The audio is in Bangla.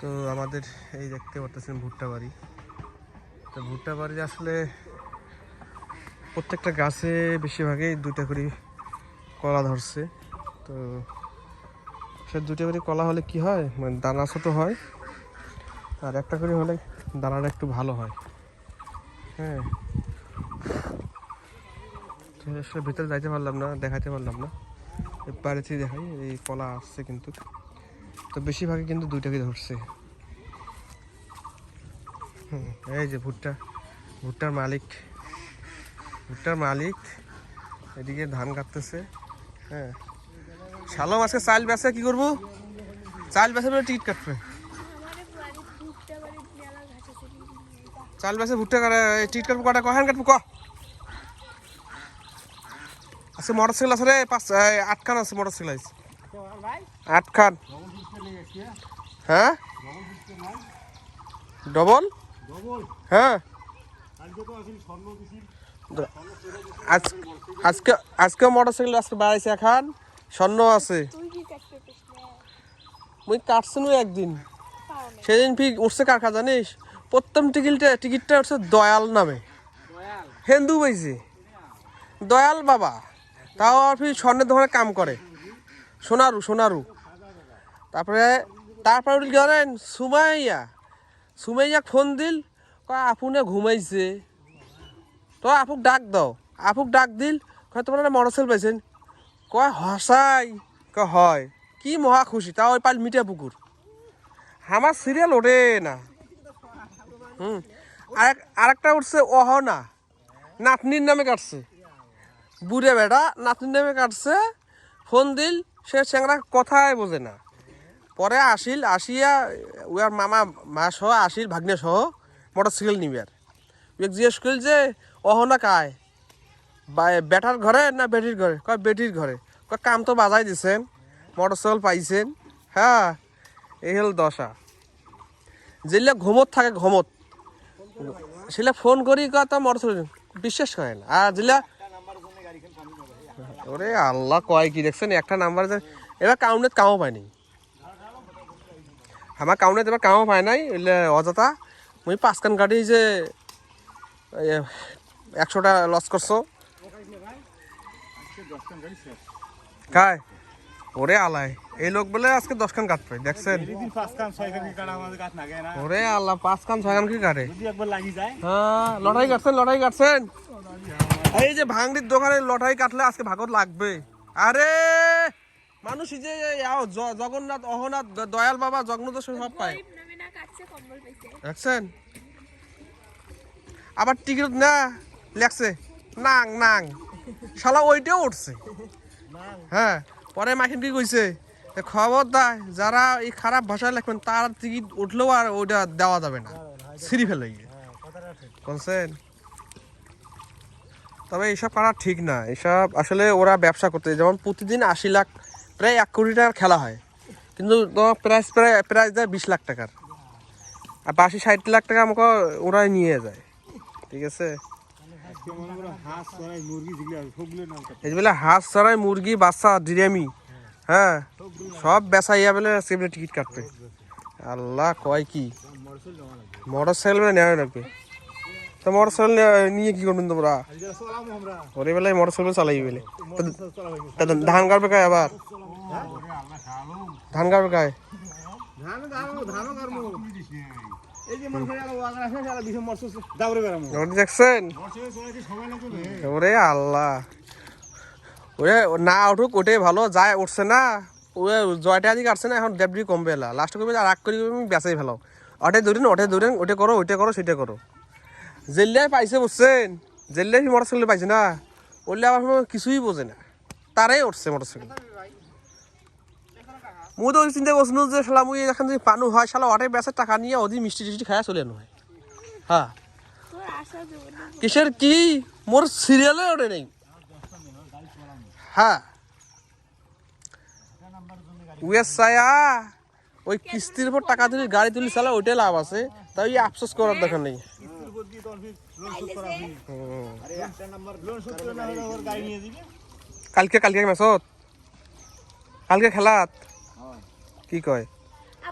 তো আমাদের এই দেখতে পারতেছেন ভুট্টা বাড়ি। তো ভুট্টা বাড়ি আসলে প্রত্যেকটা গাছে বেশিরভাগই দুটা করে কলা ধরছে। তো সে দুটা করে কলা হলে কি হয়? মানে দানা ছোট হয় আর একটা করে হলে দানাটা একটু ভালো হয়। হ্যাঁ। আসলে ভিতরে যাইতে পারলাম না দেখাতে পারলাম না। বাড়িতেই দেখাই, এই কলা আসছে কিন্তু। তো বেশিরভাগই কিন্তু দুইটাকে ধরছে। এই যে ভুট্টা। ভুট্টার মালিক। ভুট্টার মালিক এদিকে ধান কাটতেছে। হ্যাঁ। শালম আজকে চাল বেচে কি করব? চাল বলে টিকিট কাটবে। আছে চাল বেচে ভুট্টা টিকিট কাটবো কটা? কখন কাটবো ক? আজকে মোটর সাইকেল আছে রে পাঁচ এই, আট খান আছে মোটর সাইকেল আছে। আট খান হ্যাঁ? ডবল? হ্যাঁ। আজ- আজকে আজকে মোটর সাইকেল আজকে বাড়াইছে এখন। স্বর্ণ আছে। মুই কাটছিনু একদিন। সেদিন ফি উঠছে কার খা জানিস? প্রথম টিকিটটা টিকিটটা উঠছে দয়াল নামে। হিন্দু বইছে। দয়াল বাবা। তাও আর ফির স্বর্ণের দোকানে কাম করে। সোনারু সোনারু। তারপরে তারপরে কি জানেন সুমাইয়া সুমাইয়া ফোন দিল, কয় আপুনে ঘুমাইছে। তো আপুক ডাক দাও, আপুক ডাক দিল, কয়, তোমার মোটরসাইকেল পাইছেন? কয়, হসাই। কয়, হয়। কি মহা খুশি, তাও ওই পাল মিঠা পুকুর। আমার সিরিয়াল ওঠে না। হুম, আরেক, আরেকটা উঠছে অহনা, নাতনির নামে কাটছে। বুড়ে বেটা, নাতনির নামে কাটছে, ফোন দিল, সে চ্যাংরা কথাই বোঝে না। পরে আসিল, আসিয়া উয়ার মামা, মা সহ আসিল, ভাগ্নে সহ মোটর সাইকেল নিবে আর জিজ্ঞেস করল যে অহনা কায় বেটার ঘরে না বেটির ঘরে? কয়, বেটির ঘরে। কয়, কাম তো বাজাই দিছেন মোটর সাইকেল পাইছেন। হ্যাঁ এই হল দশা। যেগুলা ঘুমত থাকে, ঘুমত। সেগুলা ফোন করি তো মোটর সাইকেল বিশ্বাস করে না আর যেগুলা ওরে আল্লাহ, কয় কি দেখছেন, একটা নাম্বার এবার কাউন্টেত কামও পায়নি আমার কাউন্টেত এবার কামও পায় নাই অযথা। মুই পাঁচখান গাড়ি যে একশোটা লস করছ। কায় ওরে আলাই এই লোক বলে আজকে দশখান কাটবে দেখছেন? ওরে আল্লাহ পাঁচ খান ছয় খান কি কাটে হ্যাঁ লটাই কাটছেন লটাই কাটছেন। এই যে ভাঙড়ির দোকানে লটাই কাটলে আজকে ভাগত লাগবে। আরে! মানুষ যে জগন্নাথ অহনাথ দয়াল বাবা জগন্নাথ সব পায়। দেখছেন? আবার টিকিট না লেখছে নাং নাং। শালা ওইটাও উঠছে। হ্যাঁ পরে মাখিন কি কইছে? খবর খবরদার যারা এই খারাপ ভাষায় লেখবেন তার টিকিট উঠলেও আর ওইটা দেওয়া যাবে না। সিঁড়ি ফেলে গিয়ে। বলছেন? তবে এইসব করা ঠিক না। এসব আসলে ওরা ব্যবসা করতে যেমন প্রতিদিন আশি লাখ প্রায় এক কোটি টাকার খেলা হয়। কিন্তু তোমার প্রাইস প্রায়, প্রাইস দেয় বিশ লাখ টাকার। আর বাকি ষাট লাখ টাকা আমাকে ওরাই নিয়ে যায়। ঠিক আছে? করো হাঁস, চড়াই, মুরগি, বাচ্চা, ডিরামি হ্যাঁ সব বেচাইয়া বলে সেগুলো টিকিট কাটবে। আল্লাহ কয় কি? মোটর সাইকেল বলে নেওয়া লাগবে। তো মোটর সাইকেল নিয়ে কি করবেন তোমরা? ওরে বেলায় মোটর সাইকেল চালাই বেলে ধান কাটবে কায় আবার? ধান কাটবে কায় ধান গারমু ধান গারমু এই যে করে ওয়াগার আছে সারা বিশে মরসল দাউরে বেরামু ওটা দেখছেন মরসল চলাইতে সময় লাগবে ওরে আল্লাহ। ওরে না উঠুক ওটাই ভালো যায় উঠছে না। ওরে জয়টা আজকে কাটছে না এখন ডেবরি কমবে এলা। লাস্ট করবে রাগ করি আমি বেচাই ফেলাও। ওটে ধরেন ওটে ধরেন ওটে করো ওইটা করো সেটা করো। জেল্লাই পাইছে বুঝছেন? জেল্লাই মোটর সাইকেল পাইছে না? ওরলে আবার কিছুই বোঝে না। তারাই উঠছে মোটর সাইকেল মুই তো ওই চিন্তা করছিলাম যে শালা মুই এখন যদি পানু হয় শালা ওটাই বেচার টাকা নিয়ে ওদি মিষ্টি টিষ্টি খায়া চলে আনো হয়। হ্যাঁ। কিসের কি? মোর সিরিয়ালে ওঠে নেই। হ্যাঁ। উয়েসায়া ওই কিস্তির উপর টাকা তুলি গাড়ি তুলি চালা ওইটাই লাভ আছে। তাই আফসোস করার দরকার নেই। কালকে কালকে মেসত? কালকে খেলাত। কি কয়?